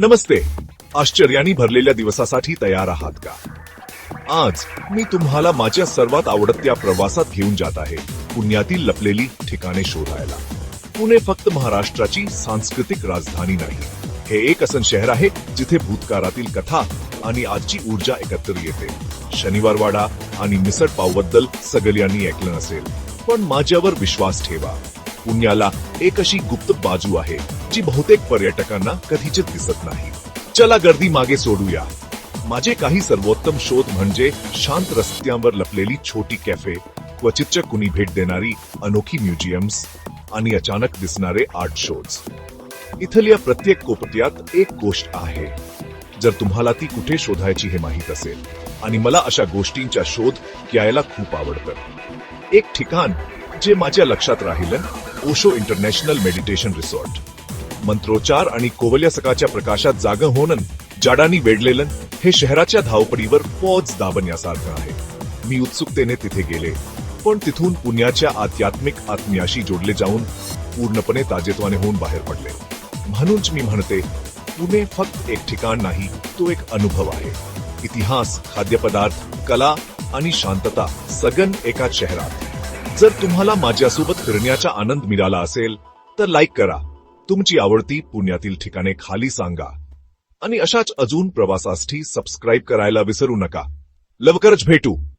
नमस्ते. आश्चर्याने भरलेल्या दिवसासाठी तयार आहात का? आज मी तुम्हाला माझ्या सर्वात आवडत्या प्रवासात घेऊन जात आहे पुण्यातील लपलेली ठिकाणे शोधायला. पुणे फक्त महाराष्ट्राची सांस्कृतिक राजधानी नाही. हे एक असं शहर आहे जिथे भूतकाळातील कथा आणि आजची ऊर्जा एकत्र येते. शनिवारवाडा आणि मिसळ पावबद्दल सगळ्यांनी ऐकलं नसेल पण माझ्यावर विश्वास ठेवा. पुण्याला एक अशी गुप्त बाजू आहे जी बहुतेक पर्यटकांना कधीच दिसत नाही. चला गर्दी मागे सोडूया. माझे काही सर्वोत्तम शोध म्हणजे शांत रस्त्यांवर लपलेली छोटी कॅफे क्वचितच्या कुणी भेट देणारी अनोखी म्युझियम्स आणि अचानक दिसणारे आर्ट शोज. इथल्या प्रत्येक कोपत्यात एक गोष्ट आहे. जर तुम्हाला ती कुठे शोधायची हे माहीत असेल आणि मला अशा गोष्टींचा शोध घ्यायला खूप आवडतं. एक ठिकाण जे माझ्या लक्षात राहिलं ओशो इंटरनॅशनल मेडिटेशन रिसॉर्ट. मंत्रोच्चार आणि कोवल्या सकाळच्या प्रकाशात जाग होणं जाडानी वेढलेलं हे शहराच्या धावपडीवर पोच दाबण्यासारखं आहे. मी उत्सुकतेने तिथे गेले पण तिथून पुण्याच्या आध्यात्मिक आत्म्याशी जोडले जाऊन पूर्णपणे ताजेत्वाने होऊन बाहेर पडले. म्हणूनच मी म्हणते पुणे फक्त एक ठिकाण नाही तो एक अनुभव आहे. इतिहास खाद्यपदार्थ कला आणि शांतता सगन एकाच शहरात. जर तुम्हाला माझ्यासोबत फिरण्याचा आनंद मिळाला असेल तर लाईक करा. तुमची आवडती पुण्यातील ठिकाणे खाली सांगा. आणि अशाच अजून प्रवासासाठी सबस्क्राईब करायला विसरू नका. लवकरच भेटू.